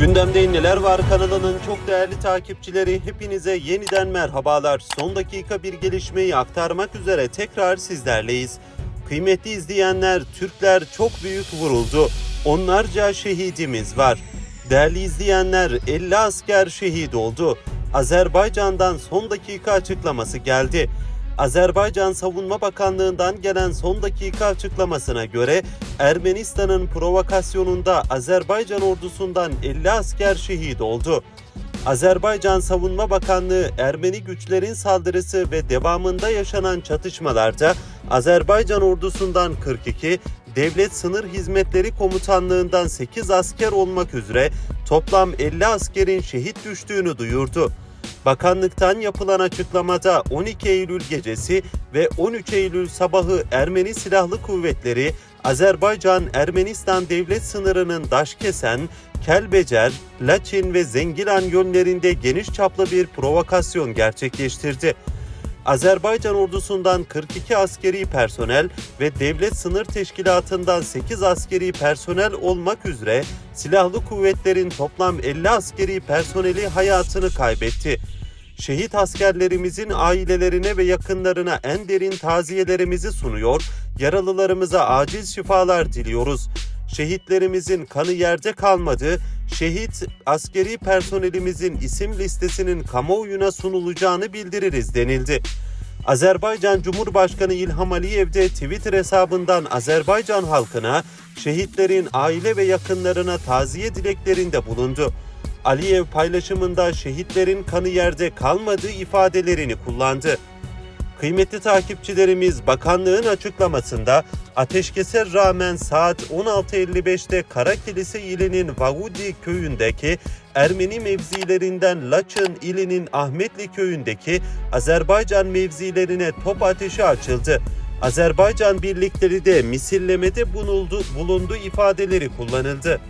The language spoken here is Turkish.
Gündemde neler var kanalının çok değerli takipçileri hepinize yeniden merhabalar. Son dakika bir gelişmeyi aktarmak üzere tekrar sizlerleyiz. Kıymetli izleyenler Türkler çok büyük vuruldu. Onlarca şehidimiz var. Değerli izleyenler 50 asker şehit oldu. Azerbaycan'dan son dakika açıklaması geldi. Azerbaycan Savunma Bakanlığı'ndan gelen son dakika açıklamasına göre Ermenistan'ın provokasyonunda Azerbaycan ordusundan 50 asker şehit oldu. Azerbaycan Savunma Bakanlığı Ermeni güçlerin saldırısı ve devamında yaşanan çatışmalarda Azerbaycan ordusundan 42, Devlet Sınır Hizmetleri Komutanlığından 8 asker olmak üzere toplam 50 askerin şehit düştüğünü duyurdu. Bakanlıktan yapılan açıklamada 12 Eylül gecesi ve 13 Eylül sabahı Ermeni Silahlı Kuvvetleri Azerbaycan-Ermenistan devlet sınırının Daşkesen, Kelbecer, Laçin ve Zengilan yönlerinde geniş çaplı bir provokasyon gerçekleştirdi. Azerbaycan ordusundan 42 askeri personel ve Devlet Sınır Teşkilatı'ndan 8 askeri personel olmak üzere silahlı kuvvetlerin toplam 50 askeri personeli hayatını kaybetti. Şehit askerlerimizin ailelerine ve yakınlarına en derin taziyelerimizi sunuyor, yaralılarımıza acil şifalar diliyoruz. Şehitlerimizin kanı yerde kalmadı, şehit askeri personelimizin isim listesinin kamuoyuna sunulacağını bildiririz denildi. Azerbaycan Cumhurbaşkanı İlham Aliyev de Twitter hesabından Azerbaycan halkına, şehitlerin aile ve yakınlarına taziye dileklerinde bulundu. Aliyev paylaşımında şehitlerin kanı yerde kalmadığı ifadelerini kullandı. Kıymetli takipçilerimiz bakanlığın açıklamasında ateşkese rağmen saat 16.55'te Karakilise ilinin Vagudi köyündeki Ermeni mevzilerinden Laçın ilinin Ahmetli köyündeki Azerbaycan mevzilerine top ateşi açıldı. Azerbaycan birlikleri de misillemede bulundu, bulundu ifadeleri kullanıldı.